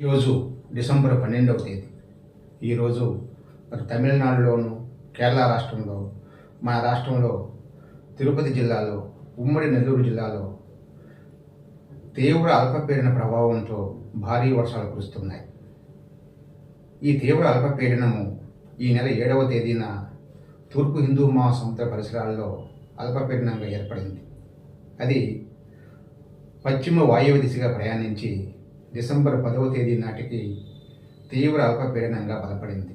ఈరోజు డిసెంబర్ పన్నెండవ తేదీ. ఈరోజు మరి తమిళనాడులోను కేరళ రాష్ట్రంలో మన రాష్ట్రంలో తిరుపతి జిల్లాలో ఉమ్మడి నెల్లూరు జిల్లాలో తీవ్ర అల్పపీడన ప్రభావంతో భారీ వర్షాలు కురుస్తున్నాయి. ఈ తీవ్ర అల్పపీడనము ఈ నెల ఏడవ తేదీన తూర్పు హిందూ మహాసముద్ర పరిసరాల్లో అల్పపీడనంగా ఏర్పడింది. అది పశ్చిమ వాయువ్య దిశగా ప్రయాణించి డిసెంబర్ పదవ తేదీ నాటికి తీవ్ర అల్పపీడనంగా బలపడింది.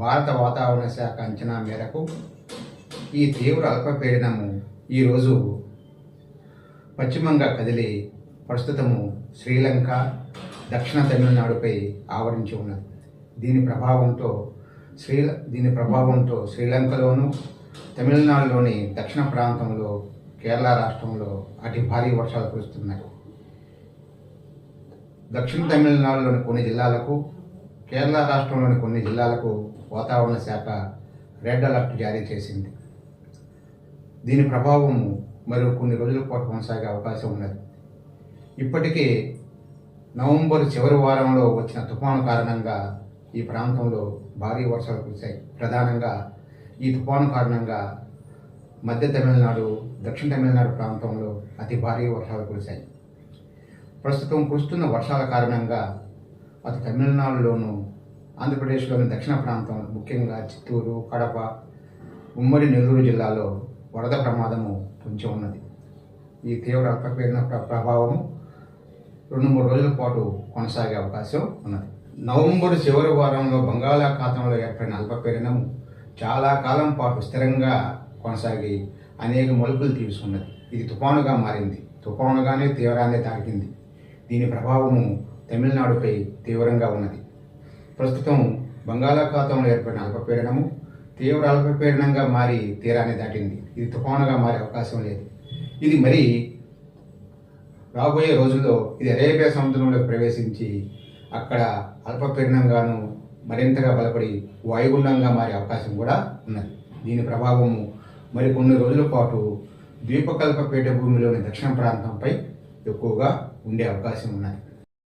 భారత వాతావరణ శాఖ అంచనా మేరకు ఈ తీవ్ర అల్పపీడనము ఈరోజు పశ్చిమంగా కదిలి ప్రస్తుతము శ్రీలంక దక్షిణ తమిళనాడుపై ఆవరించి ఉన్నది. దీని ప్రభావంతో శ్రీ దీని ప్రభావంతో శ్రీలంకలోను తమిళనాడులోని దక్షిణ ప్రాంతంలో కేరళ రాష్ట్రంలో అతి భారీ వర్షాలు కురుస్తున్నాయి దక్షిణ తమిళనాడులోని కొన్ని జిల్లాలకు కేరళ రాష్ట్రంలోని కొన్ని జిల్లాలకు వాతావరణ శాఖ రెడ్ అలర్ట్ జారీ చేసింది. దీని ప్రభావం మరో కొన్ని రోజుల పాటు కొనసాగే అవకాశం ఉన్నది. ఇప్పటికే నవంబర్ చివరి వారంలో వచ్చిన తుఫాను కారణంగా ఈ ప్రాంతంలో భారీ వర్షాలు కురిశాయి. ప్రధానంగా ఈ తుఫాను కారణంగా మధ్య తమిళనాడు దక్షిణ తమిళనాడు ప్రాంతంలో అతి భారీ వర్షాలు కురిశాయి. ప్రస్తుతం కురుస్తున్న వర్షాల కారణంగా అటు తమిళనాడులోను ఆంధ్రప్రదేశ్లోని దక్షిణ ప్రాంతం ముఖ్యంగా చిత్తూరు కడప ఉమ్మడి నెల్లూరు జిల్లాలో వరద ప్రమాదము పొంచి ఉన్నది. ఈ తీవ్ర అల్పపీడన ప్రభావం రెండు మూడు రోజుల పాటు కొనసాగే అవకాశం ఉన్నది. నవంబర్ చివరి వారంలో బంగాళాఖాతంలో ఏర్పడిన అల్పపీడనం చాలా కాలం పాటు స్థిరంగా కొనసాగి అనేక మలుపులు తీసుకున్నది. ఇది తుఫానుగా మారింది. తుఫానుగానే తీవ్రాన్ని తాకింది. దీని ప్రభావము తమిళనాడుపై తీవ్రంగా ఉన్నది. ప్రస్తుతం బంగాళాఖాతంలో ఏర్పడిన అల్పపీడనము తీవ్ర అల్పపీడనంగా మారి తీరాన్ని దాటింది. ఇది తుఫానుగా మారే అవకాశం లేదు. ఇది మరి రాబోయే రోజుల్లో ఇది అరేబియా సముద్రంలో ప్రవేశించి అక్కడ అల్పపీడనంగాను మరింతగా బలపడి వాయుగుండంగా మారే అవకాశం కూడా ఉన్నది. దీని ప్రభావము మరి కొన్ని రోజుల పాటు ద్వీపకల్ప పీఠభూమిలోని దక్షిణ ప్రాంతంపై ఎక్కువగా ఉండే అవకాశం ఉన్నది.